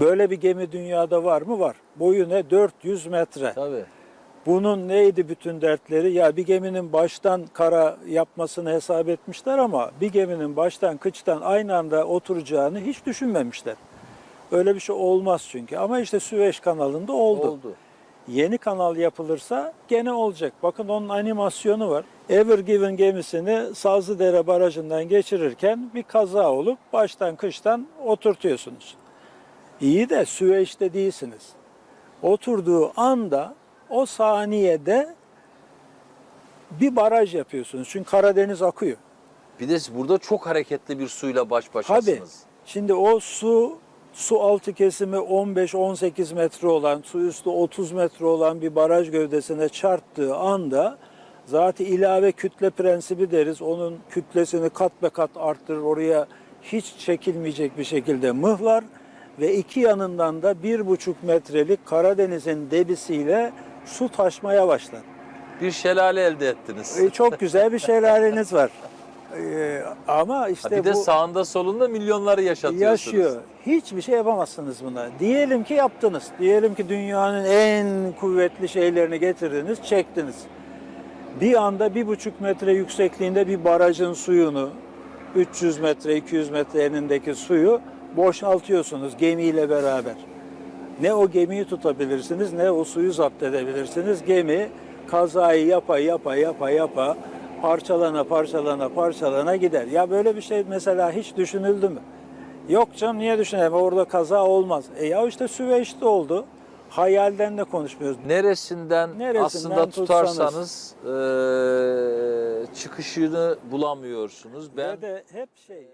Böyle bir gemi dünyada var mı? Var. Boyu ne? 400 metre. Tabii. Bunun neydi bütün dertleri? Ya bir geminin baştan kara yapmasını hesap etmişler ama bir geminin baştan kıçtan aynı anda oturacağını hiç düşünmemişler. Öyle bir şey olmaz çünkü. Ama işte Süveyş kanalında oldu. Oldu. Yeni kanal yapılırsa gene olacak. Bakın onun animasyonu var. Ever Given gemisini Sazlıdere Barajı'ndan geçirirken bir kaza olup baştan kıştan oturtuyorsunuz. İyi de Süveyş'te değilsiniz. Oturduğu anda o saniyede bir baraj yapıyorsunuz. Çünkü Karadeniz akıyor. Bir de burada çok hareketli bir suyla baş Tabii. başasınız. Şimdi o su su altı kesimi 15-18 metre olan, su üstü 30 metre olan bir baraj gövdesine çarptığı anda zaten ilave kütle prensibi deriz. Onun kütlesini kat be kat arttırır. Oraya hiç çekilmeyecek bir şekilde mıhlar ve iki yanından da bir buçuk metrelik Karadeniz'in debisiyle su taşmaya başlar. Bir şelale elde ettiniz. E, çok güzel bir şelaleniz var. E, ama Ha, işte bir de bu sağında solunda milyonları yaşatıyorsunuz. yaşıyor. Hiçbir şey yapamazsınız buna. Diyelim ki yaptınız. Diyelim ki dünyanın en kuvvetli şeylerini getirdiniz, çektiniz. Bir anda bir buçuk metre yüksekliğinde bir barajın suyunu, 300 metre, 200 metre enindeki suyu boşaltıyorsunuz gemiyle beraber. Ne o gemiyi tutabilirsiniz ne o suyu zapt edebilirsiniz. Gemi kazayı yapa yapa yapa yapa parçalana parçalana parçalana gider. Ya böyle bir şey mesela hiç düşünüldü mü? Yok canım niye düşünelim orada kaza olmaz. E ya işte Süveyş'te oldu. Hayalden de konuşmuyoruz. Neresinden, Neresinden aslında tutsanız. tutarsanız eee, çıkışını bulamıyorsunuz. Ben Ve de hep şey